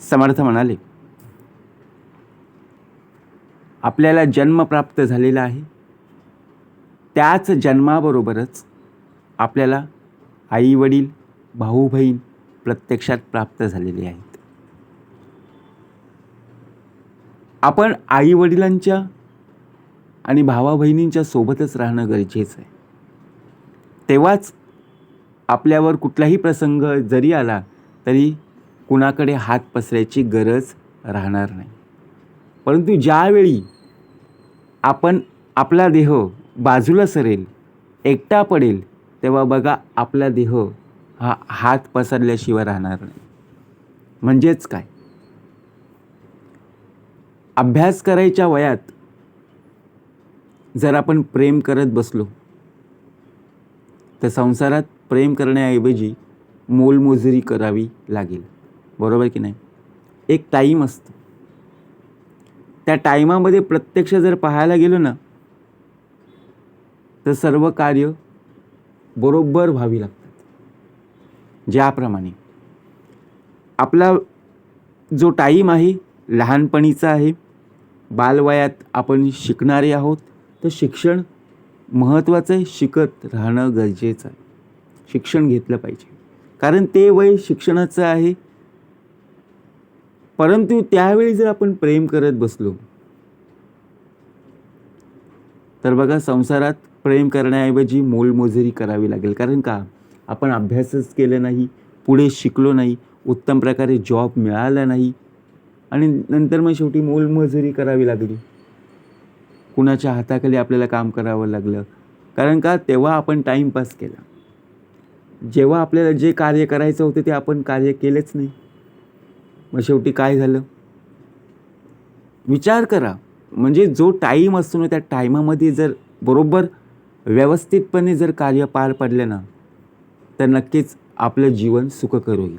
समर्थ म्हणाले आपल्याला जन्म प्राप्त झालेला आहे. त्याच जन्माबरोबरच आपल्याला आई वडील भाऊ बहीण प्रत्यक्षात प्राप्त झालेले आहेत. आपण आई वडिलांच्या आणि भावा बहिणींच्या सोबतच राहणं गरजेचं आहे. तेव्हाच आपल्यावर कुठलाही प्रसंग जरी आला तरी कुणाकडे हात पसरायची गरज राहणार नाही. परंतु ज्यावेळी आपण आपला देह बाजूला सरेल एकटा पडेल तेव्हा बघा आपला देह हा हात पसरल्याशिवाय राहणार नाही. म्हणजेच काय? अभ्यास करायच्या वयात जर आपण प्रेम करत बसलो तर संसारात प्रेम करण्याऐवजी मोलमजुरी करावी लागेल. बरोबर की नाही? एक टाईम असतो. त्या टाईमामध्ये प्रत्यक्ष जर पाहायला गेलो ना तर सर्व कार्य बरोबर व्हावी लागतात. ज्याप्रमाणे आपला जो टाईम आहे लहानपणीचा आहे बालवयात आपण शिकणारे आहोत तर शिक्षण महत्त्वाचं आहे. शिकत राहणं गरजेचं आहे. शिक्षण घेतलं पाहिजे. कारण ते वय शिक्षणाचं आहे परंतु त्यावेळी जर आपण प्रेम करत बसलो तर बघा संसारात प्रेम करण्याऐवजी मोलमजुरी करावी लागेल. कारण का? आपण अभ्यासच केला नाही पुढे शिकलो नाही उत्तम प्रकारे जॉब मिळाला नाही आणि नंतर मग शेवटी मोलमजुरी करावी लागली. कुणाच्या हाताखाली आपल्याला काम करावं लागलं? कारण का? तेव्हा आपण टाईमपास केला. जेव्हा आपल्याला जे कार्य करायचं होतं ते आपण कार्य केलेच नाही. मग शेवटी काय झालं? विचार करा. म्हणजे जो टाईम असतो ना त्या टाईमामध्ये जर बरोबर व्यवस्थितपणे जर कार्य पार पडलं ना तर नक्कीच आपलं जीवन सुखकर होईल.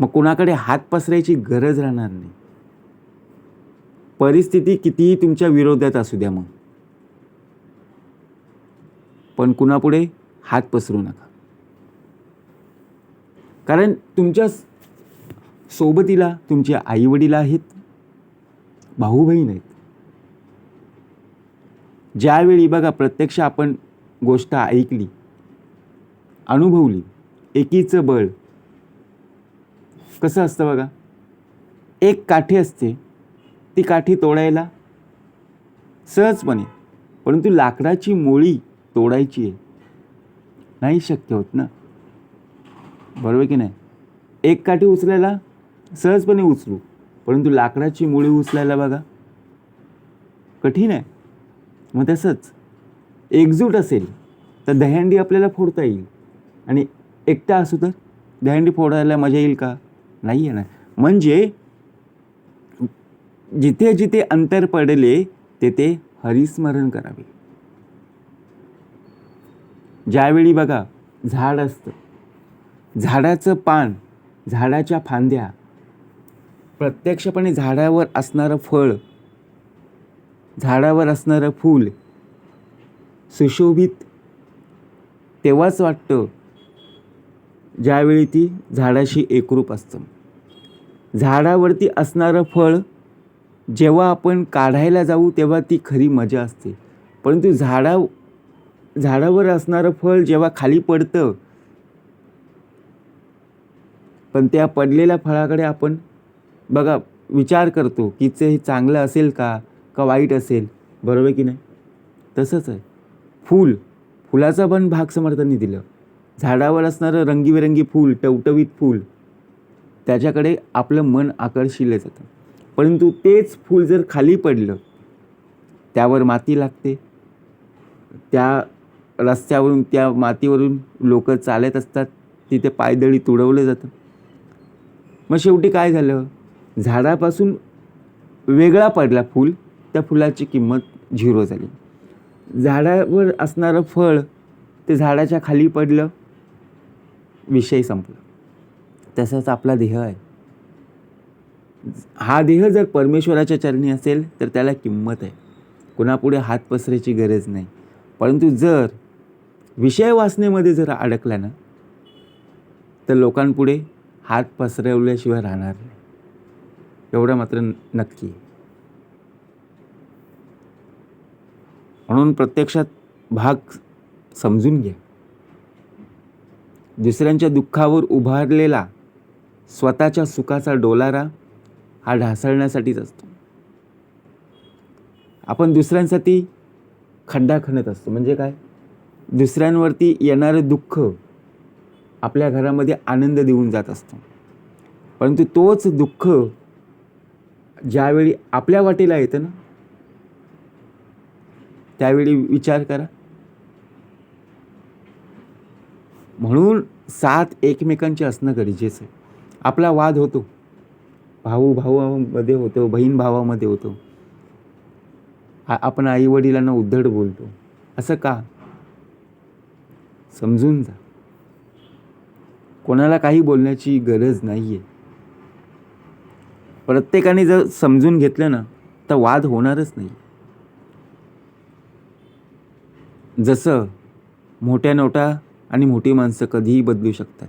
मग कुणाकडे हात पसरायची गरज राहणार नाही. परिस्थिती कितीही तुमच्या विरोधात असू द्या मग. पण कुणापुढे हात पसरू नका. कारण तुमच्या सोबतीला तुमचे आईवडील आहेत भाऊ बहीण आहेत. ज्यावेळी बघा प्रत्यक्ष आपण गोष्ट ऐकली अनुभवली एकीचं बळ कसं असतं बघा? एक काठी असते ती काठी तोडायला सहजपणे परंतु लाकडाची मोळी तोडायची आहे. नाही शक्य होत ना? बरोबर की नाही? एक काठी उचलायला सहजपणे उचलू. परंतु लाकडाची मुळे उचलायला बघा. कठीण आहे. मग तसंच एकजूट असेल तर दहंडी आपल्याला फोडता येईल. आणि एकटा असू तर दहंडी फोडायला मजा येईल का? नाही येणार. म्हणजे जिथे जिथे अंतर पडले तेथे हरिस्मरण करावे. ज्यावेळी बघा झाड असतं. झाडाचं पान झाडाच्या फांद्या प्रत्यक्षपणे झाडावर असणारं फळ झाडावर असणारं फूल सुशोभित तेव्हाच वाटतं ज्यावेळी ती झाडाशी एकरूप असतं. झाडावरती असणारं फळ जेव्हा आपण काढायला जाऊ तेव्हा ती खरी मजा असते. परंतु झाडा झाडावर असणारं फळ जेव्हा खाली पडतं पण त्या पडलेल्या फळाकडे आपण बघा विचार करतो की ते हे चांगलं असेल का का वाईट असेल बरोबर की नाही? तसंच आहे. फूल फुलाचा पण भाग समर्थांनी दिलं. झाडावर असणारं रंगीबेरंगी फूल टवटवीत फूल त्याच्याकडे आपलं मन आकर्षिलं जातं परंतु तेच फूल जर खाली पडलं त्यावर माती लागते. त्या रस्त्यावरून त्या मातीवरून लोक चालत असतात तिथे पायदळी तुडवलं जातं मग शेवटी काय झालं? झाडापासून वेगळा पडला फूल त्या फुलाची किंमत झिरो झाली. झाडावर असणारं फळ ते झाडाच्या खाली पडलं विषय संपला. तसंच आपला देह आहे. हा देह जर परमेश्वराच्या चरणी असेल तर त्याला किंमत आहे. कुणापुढे हात पसरायची गरज नाही. परंतु जर विषय वाचनेमध्ये जर अडकला ना तर लोकांपुढे हात पसरवल्याशिवाय राहणार नाही. एवढं मात्र नक्की. म्हणून प्रत्यक्षात भाग समजून घ्या दुसऱ्यांच्या दुःखावर उभारलेला स्वतःच्या सुखाचा डोलारा हा ढासळण्यासाठीच असतो. आपण दुसऱ्यांसाठी खड्डा खणत असतो. म्हणजे काय? दुसऱ्यांवरती येणारं दुःख आपल्या घरामध्ये आनंद देऊन जात असतो. परंतु तोच दुःख ज्यावेळी आपल्या वाटेला येतं ना त्यावेळी विचार करा. म्हणून साथ एकमेकांची असणं गरजेचं आहे. आपला वाद होतो. भाऊ भावामध्ये होतो बहीण भावामध्ये होतो आपण आई वडिलांना उद्धट बोलतो. असं का? समजून जा. कोणाला काही बोलण्याची गरज नाही आहे प्रत्येकाने जर समजून घेतलं ना तर वाद होणारच नाही. जसं मोठ्या नोटा आणि मोठी माणसं कधीही बदलू शकतात.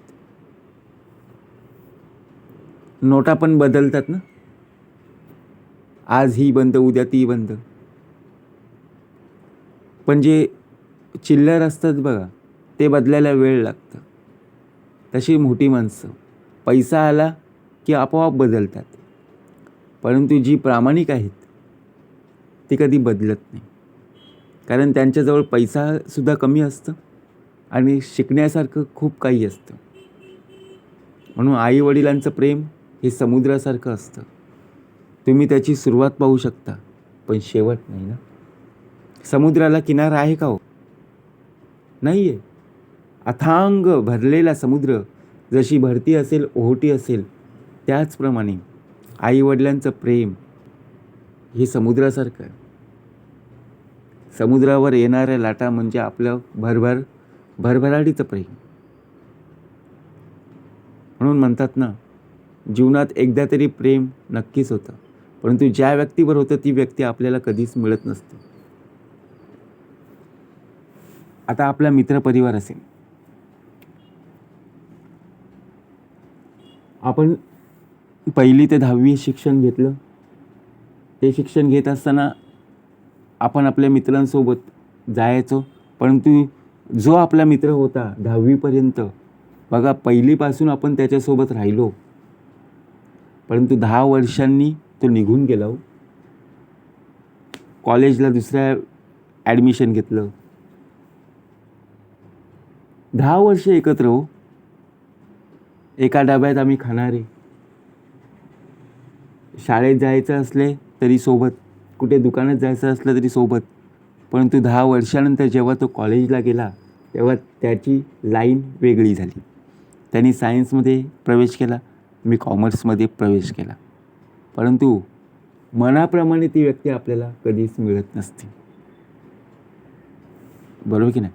नोटा पण बदलतात ना? आज ही बंद उद्या ती बंद. पण जे चिल्लर असतात बघा ते बदलायला वेळ लागतं. तशी मोठी माणसं पैसा आला की आपोआप बदलतात. परंतु जी प्रामाणिक आहेत ती कधी बदलत नाही. कारण त्यांच्याजवळ पैसासुद्धा कमी असतं आणि शिकण्यासारखं खूप काही असतं. म्हणून आईवडिलांचं प्रेम हे समुद्रासारखं असतं. तुम्ही त्याची सुरुवात पाहू शकता पण शेवट नाही ना? समुद्राला किनारा आहे का हो? नाही आहे अथांग भरलेला समुद्र जशी भरती असेल ओहोटी असेल त्याचप्रमाणे आईवडिलांचं प्रेम हे समुद्रासारखं. आहे समुद्रावर येणाऱ्या लाटा म्हणजे आपलं भरभर भरभराटीचं प्रेम. म्हणून म्हणतात ना जीवनात एकदा तरी प्रेम नक्कीच होतं. परंतु ज्या व्यक्तीवर होतं ती व्यक्ती आपल्याला कधीच मिळत नसते. आता आपला मित्रपरिवार असेल. आपण पहिली ते दहावी शिक्षण घेतलं. ते शिक्षण घेत असताना आपण आपल्या मित्रांसोबत जायचो. परंतु जो आपला मित्र होता दहावीपर्यंत बघा पहिलीपासून आपण त्याच्यासोबत राहिलो. परंतु दहा वर्षांनी तो निघून गेला हो. कॉलेजला दुसऱ्या ॲडमिशन घेतलं. दहा वर्ष एकत्र हो. एका डब्यात आम्ही खाणारे. शाळेत जायचं असले तरी सोबत. कुठे दुकानात जायचं असलं तरी सोबत. परंतु दहा वर्षानंतर जेव्हा तो कॉलेजला गेला तेव्हा त्याची लाईन वेगळी झाली. त्यांनी सायन्समध्ये प्रवेश केला मी कॉमर्समध्ये प्रवेश केला. परंतु मनाप्रमाणे ती व्यक्ती आपल्याला कधीच मिळत नसते. बरोबर की नाही?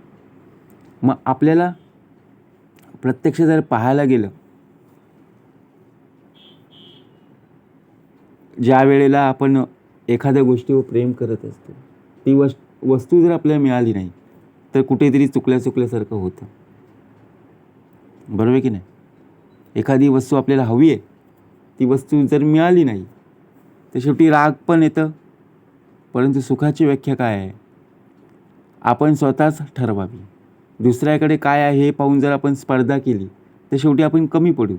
मग आपल्याला प्रत्यक्ष जर पाहायला गेलं ज्या वेळेला आपण एखाद्या गोष्टीवर प्रेम करत असतो ती वस् वस्तू जर आपल्याला मिळाली नाही तर कुठेतरी चुकल्या चुकल्यासारखं होतं. बरोबर की नाही? एखादी वस्तू आपल्याला हवी आहे ती वस्तू जर मिळाली नाही तर शेवटी राग पण येतं. परंतु सुखाची व्याख्या काय आहे? आपण स्वतःच ठरवावी. दुसऱ्याकडे काय आहे हे पाहून जर आपण स्पर्धा केली तर शेवटी आपण कमी पडू.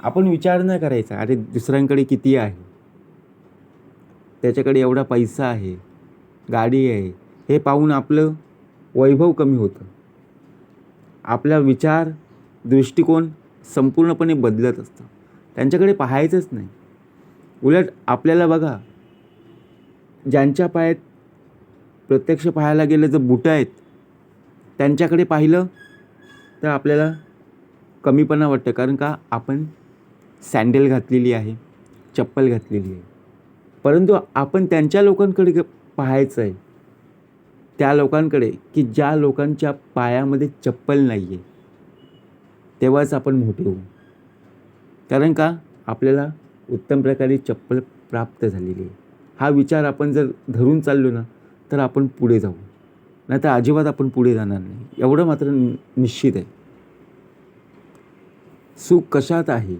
आपण विचार नाही करायचा अरे दुसऱ्यांकडे किती आहे? त्याच्याकडे एवढा पैसा आहे गाडी आहे हे पाहून आपलं वैभव कमी होतं. आपला विचार दृष्टिकोन संपूर्णपणे बदलत असतं. त्यांच्याकडे पाहायचंच नाही. उलट आपल्याला बघा ज्यांच्या पायात प्रत्यक्ष पाहायला गेलं जर बुटं आहेत त्यांच्याकडे पाहिलं तर आपल्याला कमीपणा वाटतं. कारण का? आपण सँडेल घातलेली आहे चप्पल घातलेली आहे. परंतु आपण त्यांच्या लोकांकडे ग- पाहायचं आहे त्या लोकांकडे की ज्या लोकांच्या पायामध्ये चप्पल नाही आहे तेव्हाच आपण मोठे होऊ. कारण का? आपल्याला उत्तम प्रकारे चप्पल प्राप्त झालेली आहे. हा विचार आपण जर धरून चाललो ना तर आपण पुढे जाऊ. नाही तर अजिबात आपण पुढे जाणार नाही. एवढं मात्र नि- निश्चित आहे. सुख कशात आहे?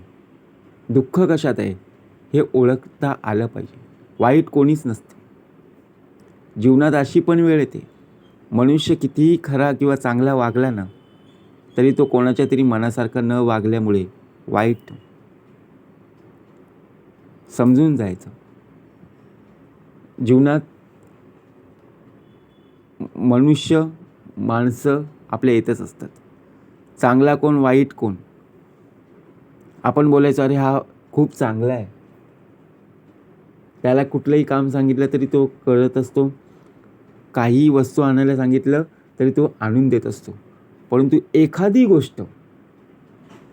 दुःख कशात आहे? हे ओळखता आलं पाहिजे. वाईट कोणीच नसते. जीवनात अशी पण वेळ येते. मनुष्य कितीही खरा किंवा चांगला वागला ना तरी तो कोणाच्या तरी मनासारखा न वागल्यामुळे वाईट. समजून जायचं. जीवनात मनुष्य माणसं आपल्या येतच असतात. चांगला कोण वाईट कोण? आपण बोलायचं अरे हा खूप चांगला आहे. त्याला कुठलंही काम सांगितलं तरी तो करत असतो. काही वस्तू आणायला सांगितलं तरी तो आणून देत असतो. परंतु एखादी गोष्ट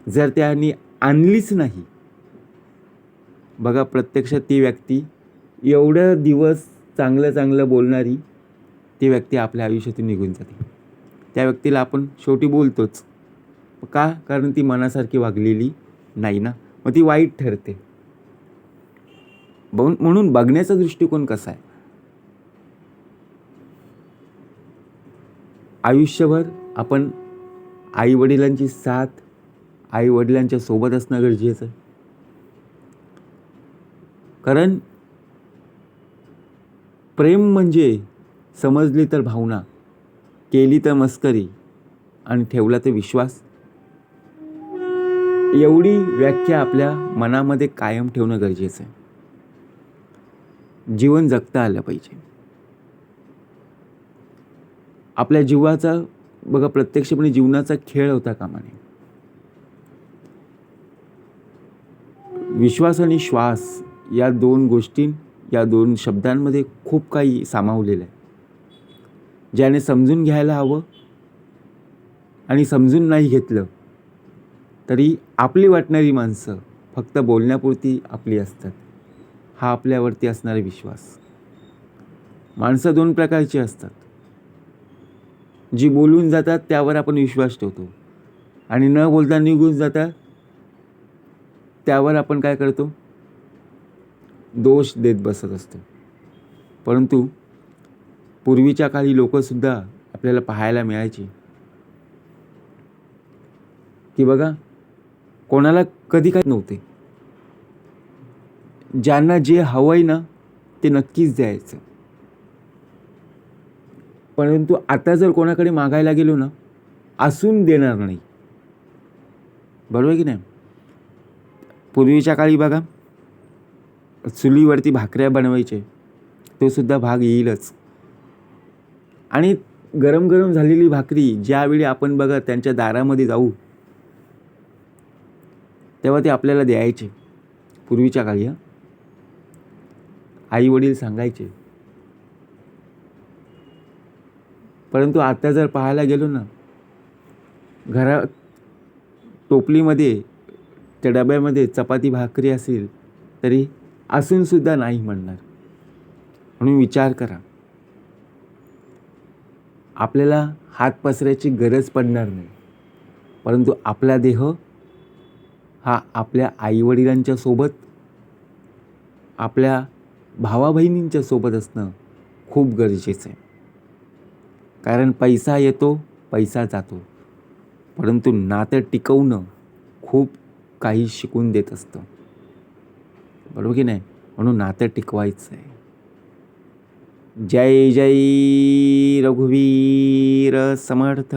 जर त्याने आणलीच नाही बघा प्रत्यक्षात ती व्यक्ती एवढं दिवस चांगलं चांगलं बोलणारी ती व्यक्ती आपल्या आयुष्यातून निघून जाते. त्या व्यक्तीला आपण शेवटी बोलतोच. का? कारण ती मनासारखी वागलेली नाही ना? मग ती वाईट ठरते. म्हणून बघण्याचा दृष्टिकोन कसा आहे? आयुष्यभर आपण आईवडिलांची साथ आईवडिलांच्या सोबत असणं गरजेचं कारण प्रेम म्हणजे समजली तर भावना केली तर मस्करी आणि ठेवला तर विश्वास. एवढी व्याख्या आपल्या मनामध्ये कायम ठेवणं गरजेचं आहे. जीवन जगता आलं पाहिजे. आपल्या जीवाचा बघा प्रत्यक्षपणे जीवनाचा खेळ होता कामाने. विश्वास आणि श्वास या दोन गोष्टी या दोन शब्दांमध्ये खूप काही सामावलेलं आहे. ज्याने समजून घ्यायला हवं आणि समजून नाही घेतलं तरी आपली वाटणारी माणसं फक्त बोलण्यापुरती आपली असतात. हा आपल्यावरती असणारा विश्वास. माणसं दोन प्रकारची असतात. जी बोलून जातात त्यावर आपण विश्वास ठेवतो. आणि न बोलता निघून जातात त्यावर आपण काय करतो? दोष देत बसत असतो. परंतु पूर्वीच्या काळी लोकंसुद्धा आपल्याला पाहायला मिळायची. की बघा कोणाला कधी काय नव्हते. ज्यांना जे हवं आहे ना ते नक्कीच द्यायचं. परंतु आता जर कोणाकडे मागायला गेलो ना असून देणार नाही. बरोबर की नाही? पूर्वीच्या काळी बघा चुलीवरती भाकऱ्या बनवायचे तो सुद्धा भाग येईलच. आणि गरम गरम झालेली भाकरी ज्यावेळी आपण बघा त्यांच्या दारामध्ये जाऊ तेव्हा ते आपल्याला द्यायचे. पूर्वीच्या काळी आई वडील सांगायचे. परंतु आता जर पाहायला गेलो ना घरात टोपलीमध्ये त्या डब्यामध्ये चपाती भाकरी असेल तरी असूनसुद्धा नाही म्हणणार. म्हणून विचार करा. आपल्याला हात पसरायची गरज पडणार नाही. परंतु आपला देह हो हा आपल्या आईवडिलांच्या सोबत आपल्या भावा बहिणींच्या सोबत असणं खूप गरजेचं आहे. कारण पैसा येतो पैसा जातो. परंतु नातं टिकवणं खूप काही शिकून देत असतं. बरोबर की नाही? म्हणून नातं टिकवायचं आहे जय जय रघुवीर समर्थ.